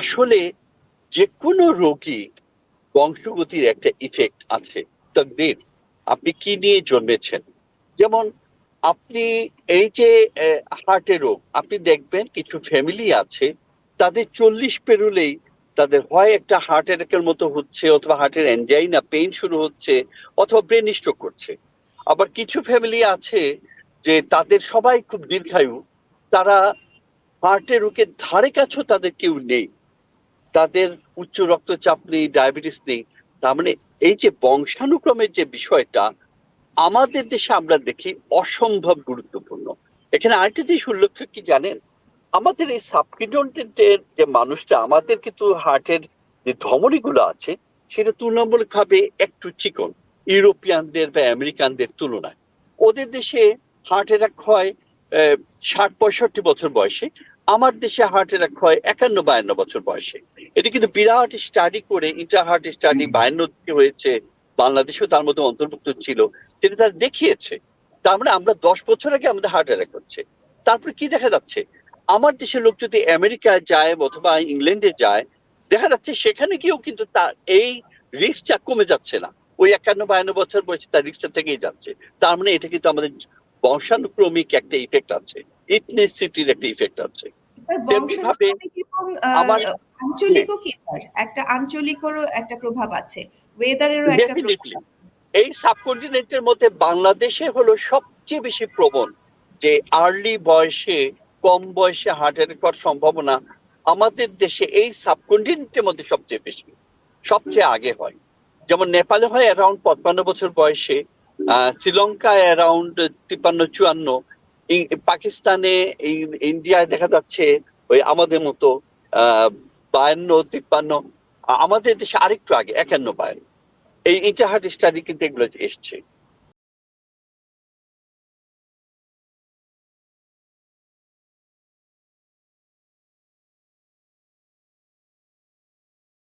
আসলে যে কোনো রোগী বংশগতির একটা ইফেক্ট আছে। তকদির, আপনি কি নিয়ে জন্মেছেন? যেমন আপনি এই যে হার্টের রোগ, আপনি দেখবেন কিছু ফ্যামিলি আছে, তাদের চল্লিশ পেরুলেই তাদের হয় একটা হার্ট অ্যাটাকের মতো হচ্ছে, অথবা হার্টের অ্যানজাইনা পেইন শুরু হচ্ছে, অথবা ব্রেন স্ট্রোক করছে। আবার কিছু ফ্যামিলি আছে যে তাদের সবাই খুব দীর্ঘায়ু, তারা হার্টের রোগের ধারে কাছেও তাদের কেউ নেই। তাদের উচ্চ রক্তচাপ নেই ডায়াবেটিস নেই। তার মানে এই যে বংশানুক্রমের যে বিষয়টা, আমাদের দেশে আমরা দেখি অসম্ভব গুরুত্বপূর্ণ। এখানে আরেকটা জিনিস উল্লেখ কি জানেন? আমাদের এই সাবকন্টিনেন্টের যে মানুষটা, আমাদের কিন্তু হার্টের যে ধমনীগুলো আছে, সেটা তুলনামূলকভাবে একটু চিকন। ইউরোপিয়ানদের বা আমেরিকানদের তুলনায়। ওদের দেশে হার্ট অ্যাটাক হয় ষাট, পঁয়ষট্টি বছর বয়সে। আমার দেশে হার্ট অ্যাটাক হয় একান্ন বায়ান্ন বছর বয়সে। এটা কিন্তু বিরাট স্টাডি করে ইন্টার হার্ট স্টাডি বায়ান্ন হয়েছে বাংলাদেশেও তার মধ্যে অন্তর্ভুক্ত ছিল সেটা তারা দেখিয়েছে। তার মানে আমরা দশ বছর আগে আমাদের হার্ট অ্যাটাক হচ্ছে। তারপরে কি দেখা যাচ্ছে? আমার দেশের লোক যদি আমেরিকায় যায় অথবা ইংল্যান্ডে যায় দেখা যাচ্ছে সেখানে গিয়েও কিন্তু তার এই রিস্কটা কমে যাচ্ছে না। ওই একান্ন বায়ান্ন বছর বয়সে তার রিস্কটা থেকেই যাচ্ছে। তার মানে এটা কিন্তু আমাদের বংশানুক্রমিক একটা ইফেক্ট আছে ইথনিসিটির একটা ইফেক্ট আছে। স্যার তেমনিভাবে বংশানুক্রমিক এবং আহ, আমার- আঞ্চলিকও কি স্যার একটা আঞ্চলিকেরও একটা প্রভাব আছে ওয়েদারেরও একটা প্রভাব এই সাবকন্টিনেন্টের মধ্যে বাংলাদেশে হলো সবচেয়ে বেশি প্রবণ যে আর্লি বয়সে কম বয়সে হার্ট অ্যাটাক হওয়ার সম্ভাবনা আমাদের দেশে এই সাবকন্টিনেন্টের মধ্যে সবচেয়ে বেশি সবচেয়ে আগে হয়। যেমন নেপালে হয় অ্যারাউন্ড পঞ্চান্ন বছর বয়সে শ্রীলঙ্কায় অ্যারাউন্ড তিপ্পান্ন, চুয়ান্ন পাকিস্তানে ইন্ডিয়ায় দেখা যাচ্ছে ওই আমাদের মতো বায়ান্ন, তিপ্পান্ন আমাদের দেশে আরেকটু আগে, একান্ন বায়ান্ন। এই ইন্টারহার্ট স্টাডি কিন্তু এগুলো এসছে।